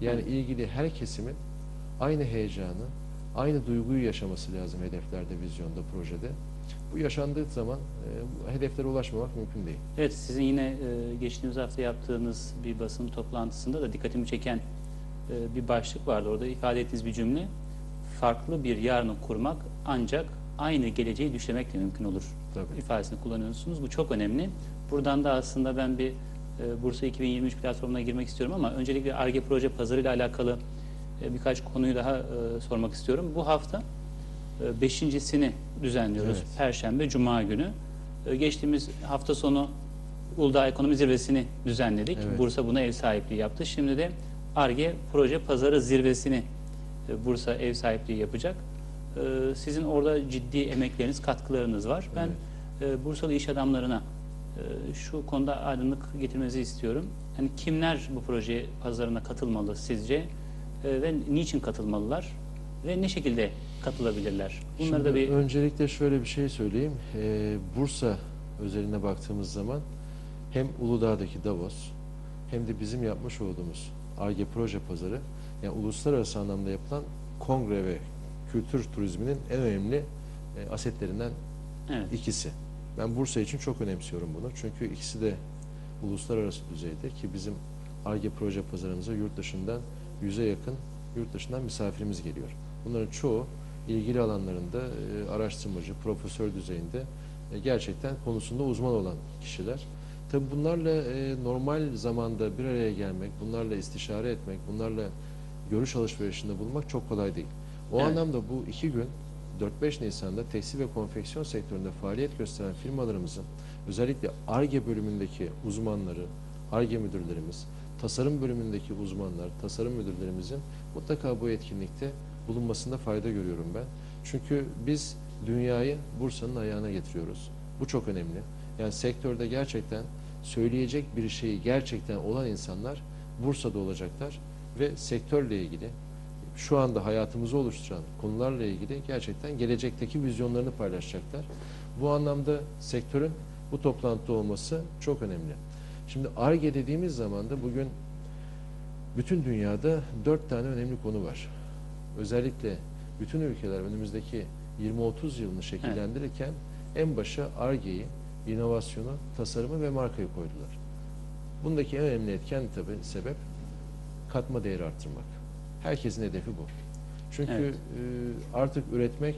Yani ilgili her kesimin aynı heyecanı, aynı duyguyu yaşaması lazım hedeflerde, vizyonda, projede. Bu yaşandığı zaman e, hedeflere ulaşmamak mümkün değil. Evet sizin yine e, geçtiğimiz hafta yaptığınız bir basın toplantısında da dikkatimi çeken e, bir başlık vardı. Orada ifade ettiğiniz bir cümle farklı bir yarını kurmak ancak aynı geleceği düşlemekle mümkün olur Tabii. ifadesini kullanıyorsunuz. Bu çok önemli. Buradan da aslında ben bir e, Bursa 2023 platformuna girmek istiyorum ama öncelikle ARGE proje pazarı ile alakalı e, birkaç konuyu daha e, sormak istiyorum. Bu hafta e, beşincisini düzenliyoruz. Evet. Perşembe, Cuma günü. E, Geçtiğimiz hafta sonu Uludağ Ekonomi Zirvesi'ni düzenledik. Evet. Bursa buna ev sahipliği yaptı. Şimdi de ARGE Proje Pazarı Zirvesi'ni e, Bursa ev sahipliği yapacak. E, Sizin orada ciddi emekleriniz, katkılarınız var. Ben e, Bursalı iş adamlarına şu konuda aydınlık getirmenizi istiyorum. Yani kimler bu proje pazarına katılmalı sizce E, ve niçin katılmalılar ve ne şekilde katılabilirler? Bunları da Şimdi bir öncelikle şöyle bir şey söyleyeyim. Ee, Bursa özeline baktığımız zaman hem Uludağ'daki Davos hem de bizim yapmış olduğumuz ARGE proje pazarı yani uluslararası anlamda yapılan kongre ve kültür turizminin en önemli e, asetlerinden evet. ikisi. Ben Bursa için çok önemsiyorum bunu. Çünkü ikisi de uluslararası düzeyde ki bizim ARGE proje pazarımıza yurt dışından yüze yakın yurt dışından misafirimiz geliyor. Bunların çoğu ilgili alanlarında e, araştırmacı, profesör düzeyinde e, gerçekten konusunda uzman olan kişiler. Tabi bunlarla e, normal zamanda bir araya gelmek, bunlarla istişare etmek, bunlarla görüş alışverişinde bulunmak çok kolay değil. O Evet. anlamda bu iki gün 4-5 Nisan'da tekstil ve konfeksiyon sektöründe faaliyet gösteren firmalarımızın özellikle ARGE bölümündeki uzmanları, ARGE müdürlerimiz, tasarım bölümündeki uzmanlar, tasarım müdürlerimizin mutlaka bu etkinlikte bulunmasında fayda görüyorum ben. Çünkü biz dünyayı Bursa'nın ayağına getiriyoruz. Bu çok önemli. Yani sektörde gerçekten söyleyecek bir şeyi gerçekten olan insanlar Bursa'da olacaklar ve sektörle ilgili şu anda hayatımızı oluşturan konularla ilgili gerçekten gelecekteki vizyonlarını paylaşacaklar. Bu anlamda sektörün bu toplantıda olması çok önemli. Şimdi ARGE dediğimiz zaman da bugün bütün dünyada dört tane önemli konu var. Özellikle bütün ülkeler önümüzdeki 20-30 yılını şekillendirirken en başa ARGE'yi, inovasyonu, tasarımı ve markayı koydular. Bundaki en önemli etken tabii sebep katma değeri arttırmak. Herkesin hedefi bu. Çünkü Evet. e, artık üretmek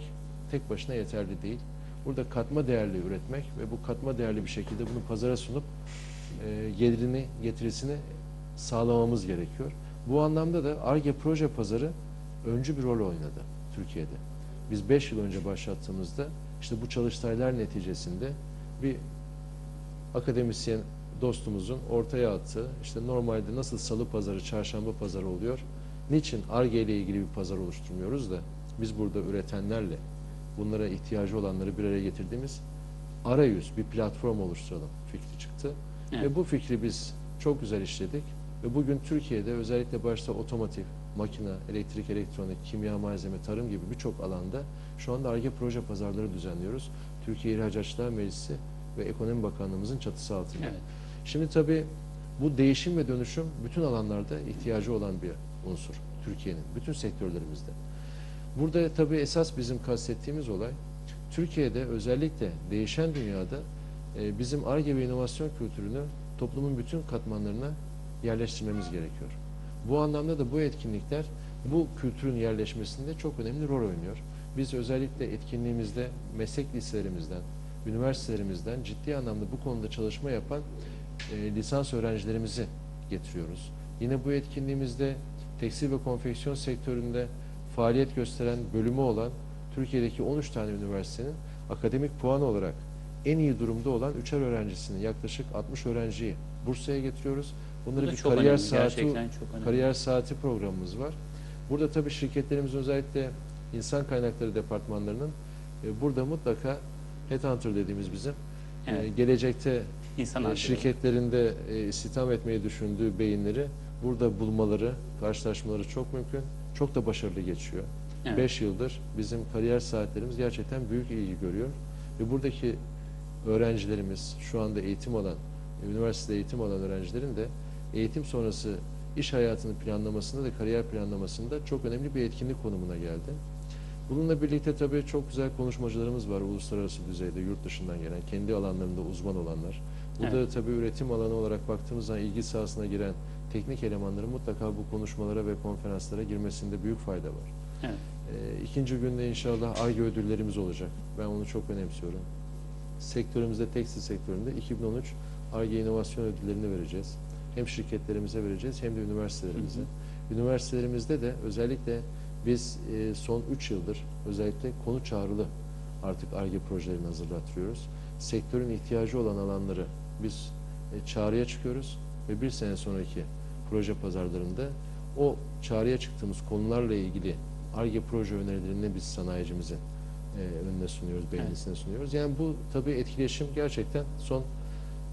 tek başına yeterli değil. Burada katma değerli üretmek ve bu katma değerli bir şekilde bunu pazara sunup e, gelirini, getirisini sağlamamız gerekiyor. Bu anlamda da ARGE proje pazarı öncü bir rol oynadı Türkiye'de. Biz 5 yıl önce başlattığımızda işte bu çalıştaylar neticesinde bir akademisyen dostumuzun ortaya attığı işte normalde nasıl salı pazarı, çarşamba pazarı oluyor. Niçin ARGE ile ilgili bir pazar oluşturmuyoruz da biz burada üretenlerle bunlara ihtiyacı olanları bir araya getirdiğimiz arayüz, bir platform oluşturalım fikri çıktı. Evet. Ve bu fikri biz çok güzel işledik. Ve bugün Türkiye'de özellikle başta otomotiv, makine, elektrik, elektronik, kimya malzeme, tarım gibi birçok alanda şu anda ARGE proje pazarları düzenliyoruz. Türkiye İhracatçılar Meclisi ve Ekonomi Bakanlığımızın çatısı altında. Evet. Şimdi tabii bu değişim ve dönüşüm bütün alanlarda ihtiyacı olan bir unsur Türkiye'nin, bütün sektörlerimizde. Burada tabii esas bizim kastettiğimiz olay Türkiye'de özellikle değişen dünyada e, bizim ARGE ve inovasyon kültürünü toplumun bütün katmanlarına yerleştirmemiz gerekiyor. Bu anlamda da bu etkinlikler bu kültürün yerleşmesinde çok önemli rol oynuyor. Biz özellikle etkinliğimizde meslek liselerimizden, üniversitelerimizden ciddi anlamda bu konuda çalışma yapan e, lisans öğrencilerimizi getiriyoruz. Yine bu etkinliğimizde tekstil ve konfeksiyon sektöründe faaliyet gösteren bölümü olan Türkiye'deki 13 tane üniversitenin akademik puan olarak en iyi durumda olan üçer öğrencisini yaklaşık 60 öğrenciyi Bursa'ya getiriyoruz. Bu Bunları da bir kariyer önemli, saati kariyer saati programımız var. Burada tabii şirketlerimizin özellikle insan kaynakları departmanlarının e, burada mutlaka headhunter dediğimiz bizim e, Evet. gelecekte İnsan e, şirketlerinde e, istihdam etmeyi düşündüğü beyinleri burada bulmaları, karşılaşmaları çok mümkün. Çok da başarılı geçiyor. Evet. 5 yıldır bizim kariyer saatlerimiz gerçekten büyük ilgi görüyor. Ve buradaki öğrencilerimiz, şu anda eğitim alan, üniversitede eğitim alan öğrencilerin de eğitim sonrası iş hayatının planlamasında da kariyer planlamasında çok önemli bir etkinlik konumuna geldi. Bununla birlikte tabii çok güzel konuşmacılarımız var uluslararası düzeyde, yurt dışından gelen, kendi alanlarında uzman olanlar. Burada Evet. tabii üretim alanı olarak baktığımız zaman ilgi sahasına giren teknik elemanların mutlaka bu konuşmalara ve konferanslara girmesinde büyük fayda var. Evet. Ee, ikinci günde inşallah ARGE ödüllerimiz olacak. Ben onu çok önemsiyorum. Sektörümüzde, tekstil sektöründe 2013 ARGE inovasyon ödüllerini vereceğiz. Hem şirketlerimize vereceğiz hem de üniversitelerimize. Üniversitelerimizde de özellikle biz e, son 3 yıldır özellikle konu çağrılı artık ARGE projelerini hazırlatıyoruz. Sektörün ihtiyacı olan alanları biz e, çağrıya çıkıyoruz ve bir sene sonraki proje pazarlarında o çağrıya çıktığımız konularla ilgili ARGE proje önerilerini biz sanayicimizin e, önüne sunuyoruz, beğenisine sunuyoruz. Yani bu tabii etkileşim gerçekten son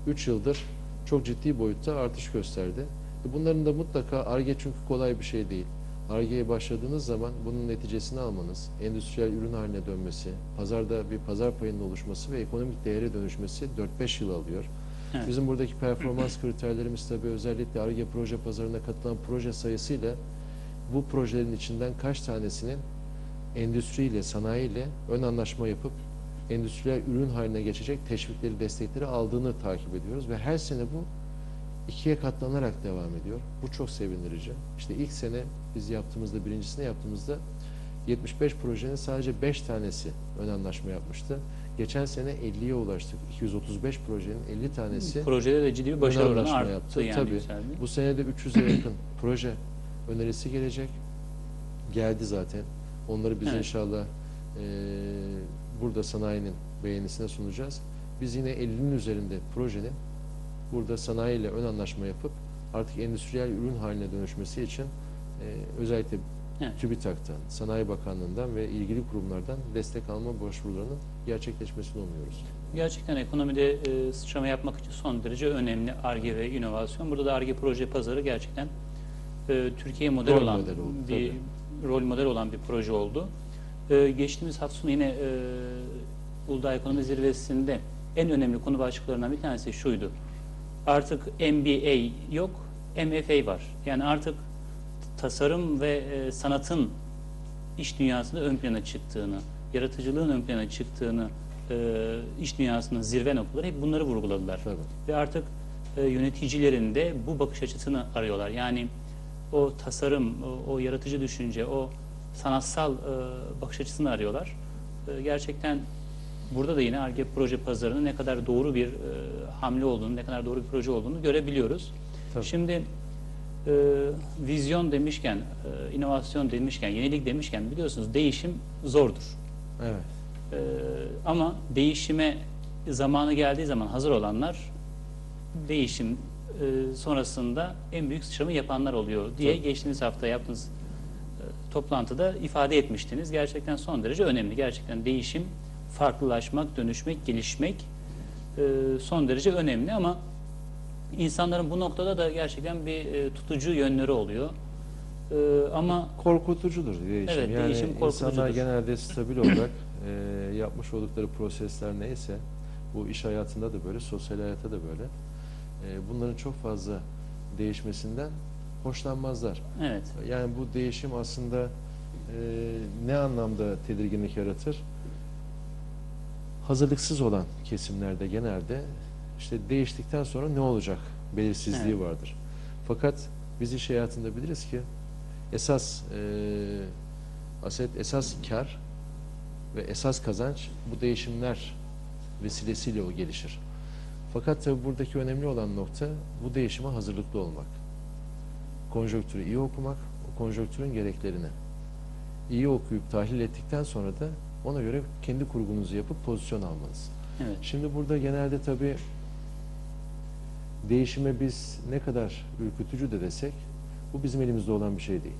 3 yıldır çok ciddi boyutta artış gösterdi. E, Bunların da mutlaka ARGE çünkü kolay bir şey değil. ARGE'ye başladığınız zaman bunun neticesini almanız, endüstriyel ürün haline dönmesi, pazarda bir pazar payının oluşması ve ekonomik değere dönüşmesi 4-5 yıl alıyor. Evet. Bizim buradaki performans kriterlerimiz tabii özellikle ARGE proje pazarına katılan proje sayısıyla bu projelerin içinden kaç tanesinin endüstriyle, sanayiyle ön anlaşma yapıp endüstriyel ürün haline geçecek teşvikleri, destekleri aldığını takip ediyoruz ve her sene bu ikiye katlanarak devam ediyor. Bu çok sevindirici. İşte ilk sene biz yaptığımızda, birincisini yaptığımızda 75 projenin sadece 5 tanesi ön anlaşma yapmıştı. Geçen sene 50'ye ulaştık. 235 projenin 50 tanesi Projede de ciddi bir başarı ön oranı anlaşma arttı yaptı. yani Tabii. yükseldi. Bu sene de 300'e yakın proje önerisi gelecek. Geldi zaten. Onları biz Evet. inşallah eee, burada sanayinin beğenisine sunacağız. Biz yine 50'nin üzerinde projenin burada sanayiyle ön anlaşma yapıp artık endüstriyel ürün haline dönüşmesi için eee, özellikle Evet. TÜBİTAK'tan, Sanayi Bakanlığı'ndan ve ilgili kurumlardan destek alma başvurularının gerçekleşmesini umuyoruz. Gerçekten ekonomide e, sıçrama yapmak için son derece önemli ARGE ve inovasyon. Burada da ARGE proje pazarı gerçekten e, Türkiye model Rol olan model oldu, bir rol model olan bir proje oldu. E, geçtiğimiz hafta sonu yine e, Uludağ Ekonomi Zirvesi'nde en önemli konu başlıklarından bir tanesi şuydu. Artık MBA yok, MFA var. Yani artık tasarım ve e, sanatın iş dünyasında ön plana çıktığını, yaratıcılığın ön plana çıktığını, e, iş dünyasının zirve noktaları hep bunları vurguladılar. Tabii. Ve artık e, yöneticilerin de bu bakış açısını arıyorlar. Yani o tasarım, o, o yaratıcı düşünce, o sanatsal e, bakış açısını arıyorlar. E, gerçekten burada da yine ARGE proje pazarının ne kadar doğru bir e, hamle olduğunu, ne kadar doğru bir proje olduğunu görebiliyoruz. Tabii. Şimdi e, vizyon demişken, e, inovasyon demişken, yenilik demişken biliyorsunuz değişim zordur. Evet. Ee, ama değişime zamanı geldiği zaman hazır olanlar değişim e, sonrasında en büyük sıçramayı yapanlar oluyor diye Tabii. geçtiğimiz hafta yaptığınız e, toplantıda ifade etmiştiniz. Gerçekten son derece önemli. Gerçekten değişim, farklılaşmak, dönüşmek, gelişmek e, son derece önemli ama insanların bu noktada da gerçekten bir e, tutucu yönleri oluyor. E, ama korkutucudur değişim. Evet, yani değişim insanlar korkutucudur. genelde stabil olarak e, yapmış oldukları prosesler neyse bu iş hayatında da böyle, sosyal hayatta da böyle. E, bunların çok fazla değişmesinden hoşlanmazlar. evet, Yani bu değişim aslında e, ne anlamda tedirginlik yaratır? Hazırlıksız olan kesimlerde genelde işte değiştikten sonra ne olacak belirsizliği Evet. vardır. Fakat biz iş hayatında biliriz ki esas e, aset esas kar ve esas kazanç bu değişimler vesilesiyle o gelişir. Fakat tabii buradaki önemli olan nokta bu değişime hazırlıklı olmak. Konjonktürü iyi okumak, o konjonktürün gereklerini iyi okuyup tahlil ettikten sonra da ona göre kendi kurgunuzu yapıp pozisyon almanız. evet. Şimdi burada genelde tabii değişime biz ne kadar ürkütücü de desek bu bizim elimizde olan bir şey değil.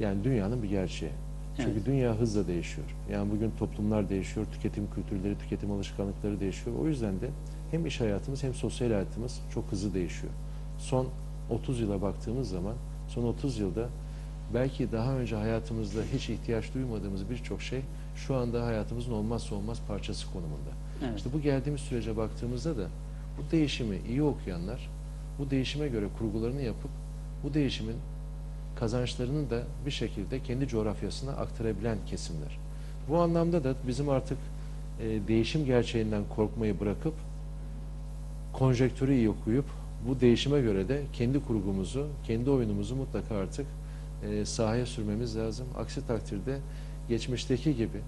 Yani dünyanın bir gerçeği. Çünkü Evet. dünya hızla değişiyor. Yani bugün toplumlar değişiyor, tüketim kültürleri, tüketim alışkanlıkları değişiyor. O yüzden de hem iş hayatımız hem sosyal hayatımız çok hızlı değişiyor. Son 30 yıla baktığımız zaman son 30 yılda belki daha önce hayatımızda hiç ihtiyaç duymadığımız birçok şey şu anda hayatımızın olmazsa olmaz parçası konumunda. evet. İşte bu geldiğimiz sürece baktığımızda da bu değişimi iyi okuyanlar bu değişime göre kurgularını yapıp bu değişimin kazançlarını da bir şekilde kendi coğrafyasına aktarabilen kesimler. Bu anlamda da bizim artık e, değişim gerçeğinden korkmayı bırakıp konjektörü iyi okuyup bu değişime göre de kendi kurgumuzu, kendi oyunumuzu mutlaka artık e, sahaya sürmemiz lazım. Aksi takdirde geçmişteki gibi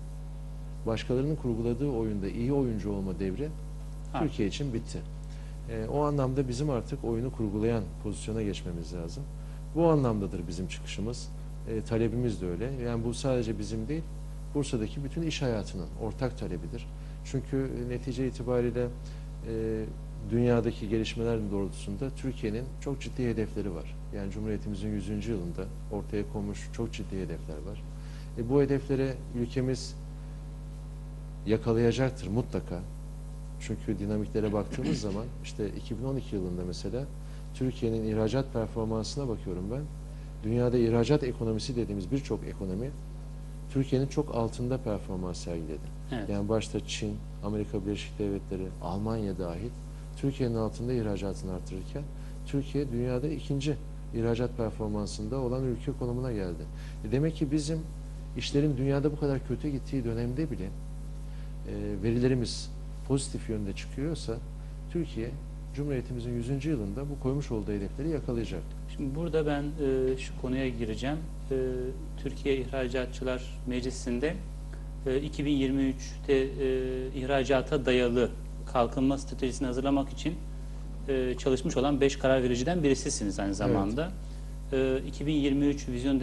başkalarının kurguladığı oyunda iyi oyuncu olma devri Ha. Türkiye için bitti. E, o anlamda bizim artık oyunu kurgulayan pozisyona geçmemiz lazım. Bu anlamdadır bizim çıkışımız. E, talebimiz de öyle. Yani bu sadece bizim değil, Bursa'daki bütün iş hayatının ortak talebidir. Çünkü e, netice itibariyle e, dünyadaki gelişmelerin doğrultusunda Türkiye'nin çok ciddi hedefleri var. Yani Cumhuriyetimizin 100. yılında ortaya konmuş çok ciddi hedefler var. E, bu hedeflere ülkemiz yakalayacaktır mutlaka. Çünkü dinamiklere baktığımız zaman işte 2012 yılında mesela Türkiye'nin ihracat performansına bakıyorum ben. Dünyada ihracat ekonomisi dediğimiz birçok ekonomi Türkiye'nin çok altında performans sergiledi. Evet. Yani başta Çin, Amerika Birleşik Devletleri, Almanya dahil Türkiye'nin altında ihracatını artırırken Türkiye dünyada ikinci ihracat performansında olan ülke konumuna geldi. E demek ki bizim işlerin dünyada bu kadar kötü gittiği dönemde bile e, verilerimiz pozitif yönde çıkıyorsa Türkiye Cumhuriyetimizin 100. yılında bu koymuş olduğu hedefleri yakalayacak. Şimdi burada ben e, şu konuya gireceğim. E, Türkiye İhracatçılar Meclisi'nde e, 2023'te e, ihracata dayalı kalkınma stratejisini hazırlamak için e, çalışmış olan 5 karar vericiden birisisiniz aynı zamanda. E, 2023 vizyon